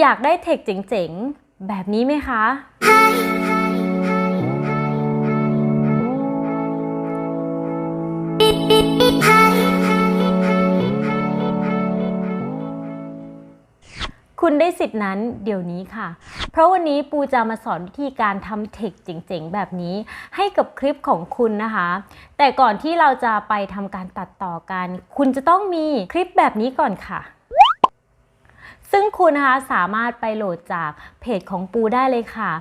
อยากได้เทคเจ๋งๆ แบบนี้ไหมคะ คุณได้สิทธินั้นเดี๋ยวนี้ค่ะ เพราะวันนี้ปูจะมาสอนวิธีการทำเทคเจ๋งๆ แบบนี้ ให้กับคลิปของคุณนะคะ แต่ก่อนที่เราจะไปทำการตัดต่อกัน คุณจะต้องมีคลิปแบบนี้ก่อนค่ะ ซึ่งคุณนะคะสามารถไปโหลดจากเพจของปูได้เลยค่ะ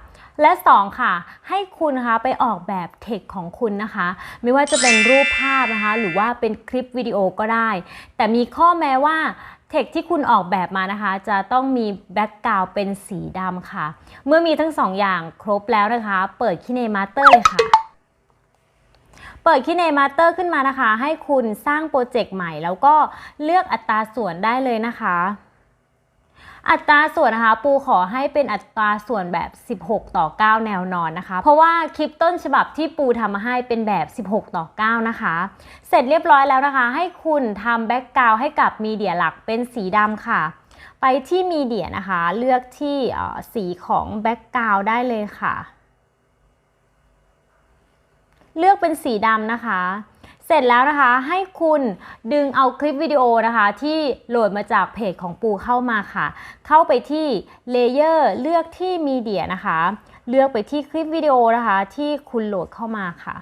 และ 2 ค่ะ ให้คุณนะคะไปออกแบบเทคของคุณนะคะ ไม่ว่าจะเป็นรูปภาพนะคะ หรือว่าเป็นคลิปวิดีโอก็ได้ แต่มีข้อแม้ว่าเทคที่คุณออกแบบมานะคะ จะต้องมีแบ็กกราวเป็นสีดำค่ะ เมื่อมีทั้งสองอย่างครบแล้วนะคะ เปิดคิเนมาเตอร์เลยค่ะเปิดคิเนมาเตอร์ขึ้นมานะคะ ให้คุณสร้างโปรเจกต์ใหม่ แล้วก็เลือกอัตราส่วนได้เลยนะคะ อัตราส่วนนะคะ ปูขอให้เป็นอัตราส่วนแบบ 16 ต่อ 9 แนวนอนนะคะ เพราะว่าคลิปต้นฉบับที่ปูทำมาให้เป็นแบบ 16 ต่อ 9 นะคะ เสร็จเรียบร้อยแล้วนะคะ ให้คุณทำแบ็กกราวให้กับมีเดียหลักเป็นสีดำค่ะ ไปที่มีเดียนะคะ เลือกที่สีของแบ็กกราวได้เลยค่ะ เลือกเป็นสีดำนะคะ เสร็จแล้วนะคะให้คุณดึงเอาคลิปวิดีโอนะคะ ที่โหลดมาจากเพจของปูเข้ามาค่ะ เข้าไปที่เลเยอร์เลือกที่มีเดียนะคะ เลือกไปที่คลิปวิดีโอนะคะ ที่คุณโหลดเข้ามาค่ะ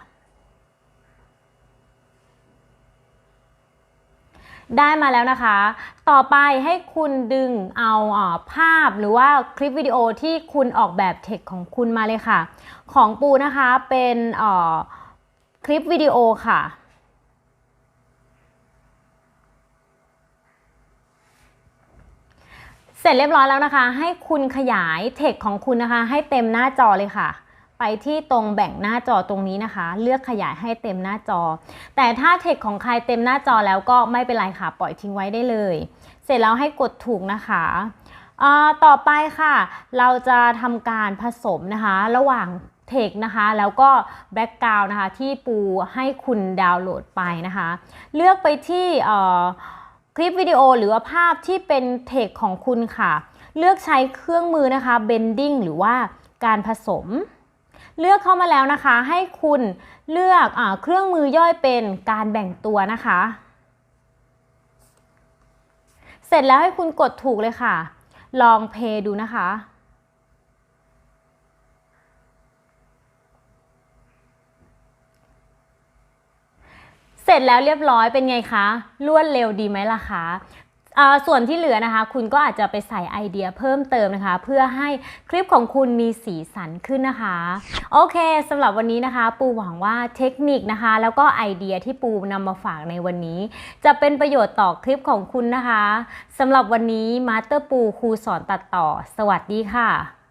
ได้มาแล้วนะคะ ต่อไปให้คุณดึงเอาอภาพหรือว่าคลิปวิดีโอที่คุณออกแบบเทคของคุณมาเลยค่ะ ของปูนะคะเป็นคลิปวิดีโอค่ะ เสร็จเรียบร้อยแล้วนะคะ ให้คุณขยายเทคของคุณนะคะ ให้เต็มหน้าจอเลยค่ะ ไปที่ตรงแบ่งหน้าจอตรงนี้นะคะ เลือกขยายให้เต็มหน้าจอ แต่ถ้าเทคของใครเต็มหน้าจอแล้วก็ไม่เป็นไรค่ะ ปล่อยทิ้งไว้ได้เลย เสร็จแล้วให้กดถูกนะคะต่อไปค่ะ เราจะทำการผสมนะคะ ระหว่างเทคนะคะ แล้วก็แบ็กกราวน์นะคะ ที่ปูให้คุณดาวน์โหลดไปนะคะ เลือกไปที่ คลิปวิดีโอหรือว่าภาพที่เป็นเทคของคุณค่ะ เลือกใช้เครื่องมือนะคะ bending หรือว่าการผสม เลือกเข้ามาแล้วนะคะ ให้คุณเลือกอเครื่องมือย่อยเป็นการแบ่งตัวนะคะ เสร็จแล้วให้คุณกดถูกเลยค่ะ ลองเพย์ดูนะคะ เสร็จแล้วเรียบร้อยเป็นไงคะ รวดเร็วดีไหมล่ะคะส่วนที่เหลือนะคะ คุณก็อาจจะไปใส่ไอเดียเพิ่มเติมนะคะ เพื่อให้คลิปของคุณมีสีสันขึ้นนะคะ โอเคสำหรับวันนี้นะคะ ปูหวังว่าเทคนิคนะคะ แล้วก็ไอเดียที่ปูนำมาฝากในวันนี้ จะเป็นประโยชน์ต่อคลิปของคุณนะคะสำหรับวันนี้มาสเตอร์ปูครูสอนตัดต่อ สวัสดีค่ะ